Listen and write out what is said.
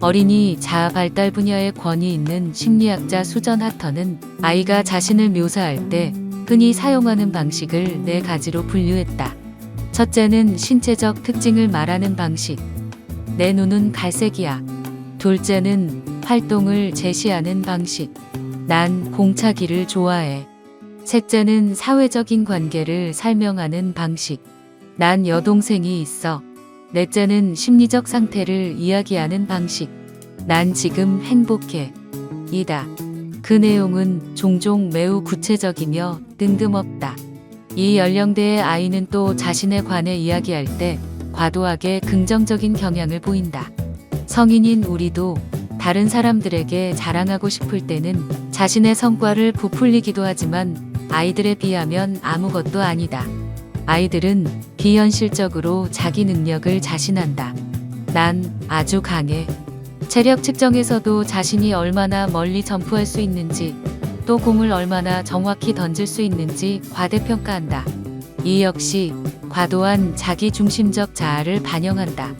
어린이 자아 발달 분야에 권위 있는 심리학자 수전 하터는 아이가 자신을 묘사할 때 흔히 사용하는 방식을 네 가지로 분류했다. 첫째는 신체적 특징을 말하는 방식. 내 눈은 갈색이야. 둘째는 활동을 제시하는 방식. 난 공차기를 좋아해. 셋째는 사회적인 관계를 설명하는 방식. 난 여동생이 있어. 넷째는 심리적 상태를 이야기하는 방식. 난 지금 행복해. 이다. 그 내용은 종종 매우 구체적이며 뜬금없다. 이 연령대의 아이는 또 자신에 관해 이야기할 때 과도하게 긍정적인 경향을 보인다. 성인인 우리도 다른 사람들에게 자랑하고 싶을 때는 자신의 성과를 부풀리기도 하지만 아이들에 비하면 아무것도 아니다. 아이들은 비현실적으로 자기 능력을 자신한다. 난 아주 강해. 체력 측정에서도 자신이 얼마나 멀리 점프할 수 있는지 또 공을 얼마나 정확히 던질 수 있는지 과대평가한다. 이 역시 과도한 자기 중심적 자아를 반영한다.